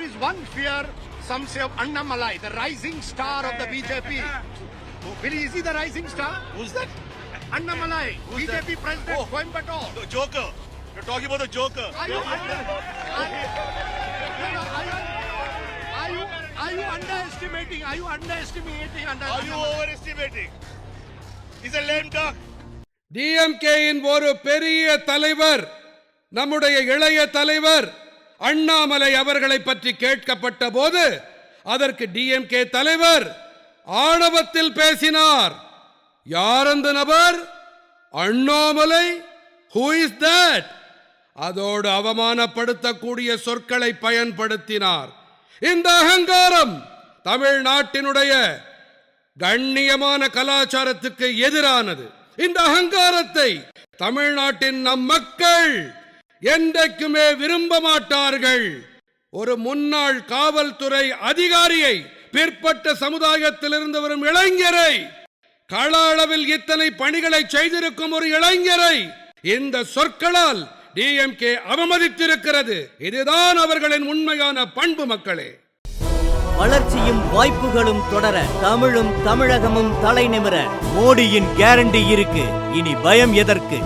there is one fear. Some say of Annamalai, the rising star of the BJP. Will he, is he the rising star? Who's that? Annamalai, Who's BJP that? president, Oh. Coimbatore. The Joker. You're talking about the Joker. Are you, under, are, no, no, are, you, are, you, are you underestimating? Are you underestimating? Under, Are you overestimating? He's a lame duck. டிஎம்கேயின் ஒரு பெரிய தலைவர் நம்முடைய இளைய தலைவர் அண்ணாமலை அவர்களை பற்றி கேட்கப்பட்ட போது அதற்கு டிஎம்கே தலைவர் ஆணவத்தில் பேசினார். யார் அந்த நபர்? அண்ணாமலை? ஹூ இஸ் தட் அதோடு அவமானப்படுத்தக்கூடிய சொற்களை பயன்படுத்தினார். இந்த அகங்காரம் தமிழ்நாட்டினுடைய கண்ணியமான கலாச்சாரத்துக்கு எதிரானது. இந்த அகங்காரத்தை தமிழ்நாட்டின் நம் மக்கள் என்றைக்குமே விரும்ப மாட்டார்கள். ஒரு முன்னாள் காவல்துறை அதிகாரியை பிற்பட்ட சமுதாயத்திலிருந்து வரும் இளைஞரை கள அளவில் இத்தனை பணிகளை செய்திருக்கும் ஒரு இளைஞரை இந்த சொற்களால் டிஎம்கே அவமதித்திருக்கிறது. இதுதான் அவர்களின் உண்மையான பண்பு மக்களே. வளர்ச்சியும் வாய்ப்புகளும் தொடர தமிழும் தமிழகமும் தலை நிமிர மோடியின் கேரண்டி இருக்கு. இனி பயம் எதற்கு?